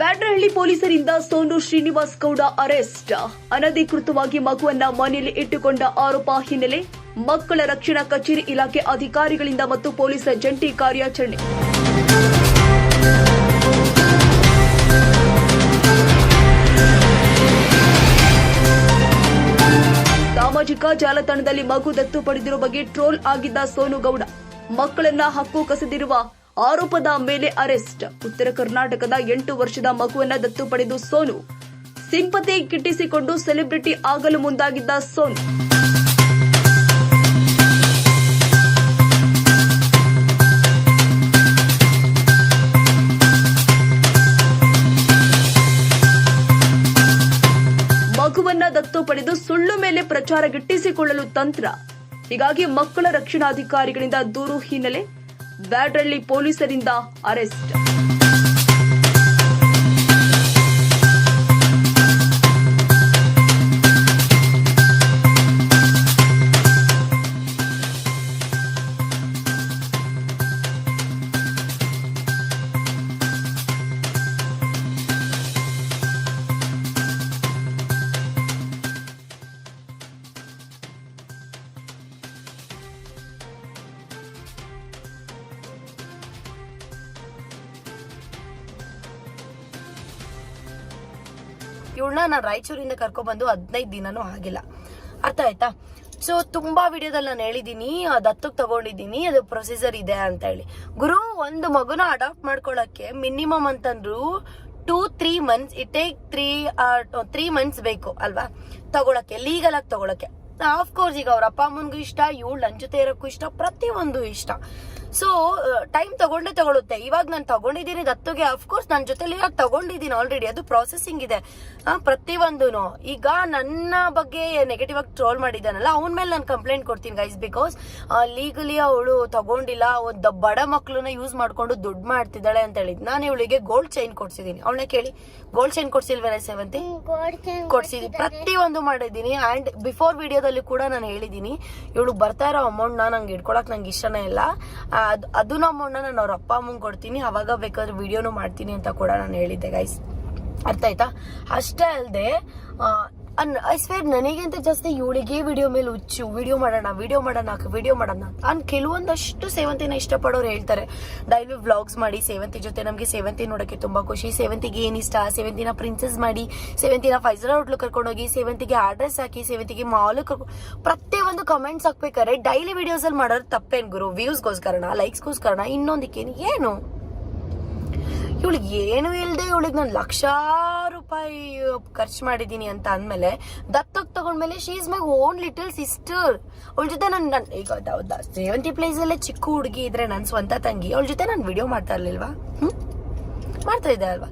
ಬ್ಯಾಡ್ರಹಳ್ಳಿ ಪೊಲೀಸರಿಂದ ಸೋನು ಶ್ರೀನಿವಾಸ್ ಗೌಡ ಅರೆಸ್ಟ್. ಅನಧಿಕೃತವಾಗಿ ಮಗುವನ್ನ ಮನೆಯಲ್ಲಿ ಇಟ್ಟುಕೊಂಡ ಆರೋಪ ಹಿನ್ನೆಲೆ ಮಕ್ಕಳ ರಕ್ಷಣಾ ಕಚೇರಿ ಇಲಾಖೆ ಅಧಿಕಾರಿಗಳಿಂದ ಮತ್ತು ಪೊಲೀಸರ ಜಂಟಿ ಕಾರ್ಯಾಚರಣೆ. ಸಾಮಾಜಿಕ ಜಾಲತಾಣದಲ್ಲಿ ಮಗು ದತ್ತು ಪಡೆದಿರುವ ಬಗ್ಗೆ ಟ್ರೋಲ್ ಆಗಿದ್ದ ಸೋನು ಗೌಡ. ಮಕ್ಕಳನ್ನ ಹಕ್ಕು ಕಸದಿರುವ ಆರೋಪದ ಮೇಲೆ ಅರೆಸ್ಟ್. ಉತ್ತರ ಕರ್ನಾಟಕದ ಎಂಟು ವರ್ಷದ ಮಗುವನ್ನ ದತ್ತು ಪಡೆದು ಸೋನು. ಸಿಂಪತಿ ಗಿಟ್ಟಿಸಿಕೊಂಡು ಸೆಲೆಬ್ರಿಟಿ ಆಗಲು ಮುಂದಾಗಿದ್ದ ಸೋನು. ಮಗುವನ್ನ ದತ್ತು ಪಡೆದು ಸುಳ್ಳು ಮೇಲೆ ಪ್ರಚಾರ ಗಿಟ್ಟಿಸಿಕೊಳ್ಳಲು ತಂತ್ರ. ಹೀಗಾಗಿ ಮಕ್ಕಳ ರಕ್ಷಣಾಧಿಕಾರಿಗಳಿಂದ ದೂರು ಹಿನ್ನೆಲೆ ಬ್ಯಾಡ್ರಳ್ಳಿ ಪೊಲೀಸರಿಂದ ಅರೆಸ್ಟ್. ಇವಳನ್ನ ನಾನು ರಾಯಚೂರಿಂದ ಕರ್ಕೊಬಂದು ಹದಿನೈದು ದಿನನೂ ಆಗಿಲ್ಲ. ಅರ್ಥ ಆಯ್ತಾ? ಸೊ ತುಂಬಾ ವಿಡಿಯೋದಲ್ಲಿ ನಾನು ಹೇಳಿದೀನಿ ದತ್ತಕ್ಕೆ ತಗೊಂಡಿದ್ದೀನಿ ಅದು ಪ್ರೊಸೀಜರ್ ಇದೆ ಅಂತ ಹೇಳಿ. ಗುರು, ಒಂದು ಮಗುನ ಅಡಾಪ್ಟ್ ಮಾಡ್ಕೊಳಕ್ಕೆ ಮಿನಿಮಮ್ ಅಂತಂದ್ರು two three months it take three three months ಬೇಕು, ಅಲ್ವಾ? ತಗೊಳಕ್ಕೆ ಲೀಗಲ್ ಆಗಿ ತಗೊಳಕ್ಕೆ. ಆಫ್ ಕೋರ್ಸ್ ಈಗ ಅವ್ರ ಅಪ್ಪ ಅಮ್ಮನಿಗೂ ಇಷ್ಟ, ಇವಳು ನನ್ನ ಜೊತೆ ಇರೋಕ್ಕೂ ಇಷ್ಟ, ಪ್ರತಿಯೊಂದು ಇಷ್ಟ. ಸೊ ಟೈಮ್ ತಗೊಂಡೇ ತಗೊಳುತ್ತೆ. ಇವಾಗ ನಾನು ತಗೊಂಡಿದ್ದೀನಿ ದತ್ತುಗೆ. ಅಫ್ಕೋರ್ಸ್ ನನ್ನ ಜೊತೆಲಿ ಇವಾಗ ತಗೊಂಡಿದ್ದೀನಿ ಆಲ್ರೆಡಿ ಅದು ಪ್ರಾಸೆಸಿಂಗ್ ಇದೆ. ಪ್ರತಿಯೊಂದೂ ಈಗ ನನ್ನ ಬಗ್ಗೆ ನೆಗೆಟಿವ್ ಆಗಿ ಟ್ರೋಲ್ ಮಾಡಿದ್ದಾನಲ್ಲ ಅವನ ಮೇಲೆ ನಾನು ಕಂಪ್ಲೇಂಟ್ ಕೊಡ್ತೀನಿ ಗೈಸ್ ಬಿಕಾಸ್ ಲೀಗಲಿ ಅವಳು ತಗೊಂಡಿಲ್ಲ. ಒಂದು ಬಡ ಮಕ್ಕಳನ್ನ ಯೂಸ್ ಮಾಡ್ಕೊಂಡು ದುಡ್ಡು ಮಾಡ್ತಿದ್ದಾಳೆ ಅಂತ ಹೇಳಿದ್. ನಾನು ಇವಳಿಗೆ ಗೋಲ್ಡ್ ಚೈನ್ ಕೊಡ್ಸಿದ್ದೀನಿ ಅವಳನ್ನ ಕೇಳಿ ಗೋಲ್ಡ್ ಚೈನ್ ಕೊಡ್ಸಿಲ್ವೇನೆ ಸೇವಂತಿ ಕೊಡ್ಸಿದ್ದೀನಿ. ಪ್ರತಿಯೊಂದು ಮಾಡಿದ್ದೀನಿ. ಅಂಡ್ ಬಿಫೋರ್ ವಿಡಿಯೋದಲ್ಲಿ ಕೂಡ ನಾನು ಹೇಳಿದ್ದೀನಿ ಇವಳು ಬರ್ತಾ ಇರೋ ಅಮೌಂಟ್ನ ನಂಗೆ ಇಟ್ಕೊಳಕ್ ನಂಗೆ ಇಷ್ಟನೇ ಇಲ್ಲ. ನಮ್ಮ ಅದನ್ನ ಅಮೌಂಟ್ನ ನಾನು ಅವ್ರ ಅಪ್ಪ ಅಮ್ಮಂಗೆ ಕೊಡ್ತೀನಿ, ಅವಾಗ ಬೇಕಾದ್ರೆ ವಿಡಿಯೋನು ಮಾಡ್ತೀನಿ ಅಂತ ಕೂಡ ನಾನು ಹೇಳಿದ್ದೆ ಗೈಸ್ ಅರ್ಥ ಆಯ್ತಾ? ಅಷ್ಟೇ ಅಲ್ಲದೆ ಐ ನನಗೆ ಅಂತ ಜಾಸ್ತಿ ಇವಳಿಗೆ ವಿಡಿಯೋ ಮೇಲೆ ಹುಚ್ಚು ವಿಡಿಯೋ ಮಾಡೋಣ ವಿಡಿಯೋ ಮಾಡೋಣ ವಿಡಿಯೋ ಮಾಡೋಣ ಅನ್ ಕೆಲವೊಂದಷ್ಟು ಸೇವಂತಿನ ಇಷ್ಟಪಡೋರು ಹೇಳ್ತಾರೆ. ಡೈಲಿ ವ್ಲಾಗ್ಸ್ ಮಾಡಿ, ಸೇವಂತಿ ಜೊತೆ ನಮಗೆ ಸೇವಂತಿ ನೋಡೋಕ್ಕೆ ತುಂಬ ಖುಷಿ. ಸೇವಂತಿಗೆ ಏನು ಇಷ್ಟ? ಸೇವಂತಿನ ಪ್ರಿನ್ಸಸ್ ಮಾಡಿ, ಸೇವಂತಿನ ಫೈಸರ್ ಹೋಟ್ಲು ಕರ್ಕೊಂಡೋಗಿ, ಸೇವಂತಿಗೆ ಅಡ್ರೆಸ್ ಹಾಕಿ, ಸೇವಂತಿಗೆ ಮಾಲ್ ಪ್ರತಿಯೊಂದು ಕಮೆಂಟ್ಸ್ ಹಾಕ್ಬೇಕಾದ್ರೆ ಡೈಲಿ ವಿಡಿಯೋಸ್ ಅಲ್ಲಿ ಮಾಡೋದು ತಪ್ಪೇನ್ ಗುರು. ವ್ಯೂಸ್ಗೋಸ್ಕರನ ಲೈಕ್ಸ್ಗೋಸ್ಕರನ ಇನ್ನೊಂದಕ್ಕೇನು ಏನು? ಇವಳಿಗೆ ಏನು ಇಲ್ಲದೆ ಇವಳಿಗೆ ನಾನು ಲಕ್ಷಾರು ರೂಪಾಯಿ ಖರ್ಚು ಮಾಡಿದ್ದೀನಿ ಅಂತ ಅಂದ್ಮೇಲೆ ದತ್ತಕ್ ತಗೊಂಡ್ಮೇಲೆ she is my own little sister ಅವಳ ಜೊತೆ ನಾನು, ನನ್, ಈಗ ಸೇವಂತಿ ಪ್ಲೇಸ್ ಅಲ್ಲೇ ಚಿಕ್ಕ ಹುಡುಗಿ ಇದ್ರೆ ನನ್ನ ಸ್ವಂತ ತಂಗಿ, ಅವಳ ಜೊತೆ ನಾನು ವಿಡಿಯೋ ಮಾಡ್ತಾ ಇರ್ಲಿಲ್ವಾ? ಹ್ಮ್? ಮಾಡ್ತಾ ಇದ್ದೆ ಅಲ್ವಾ?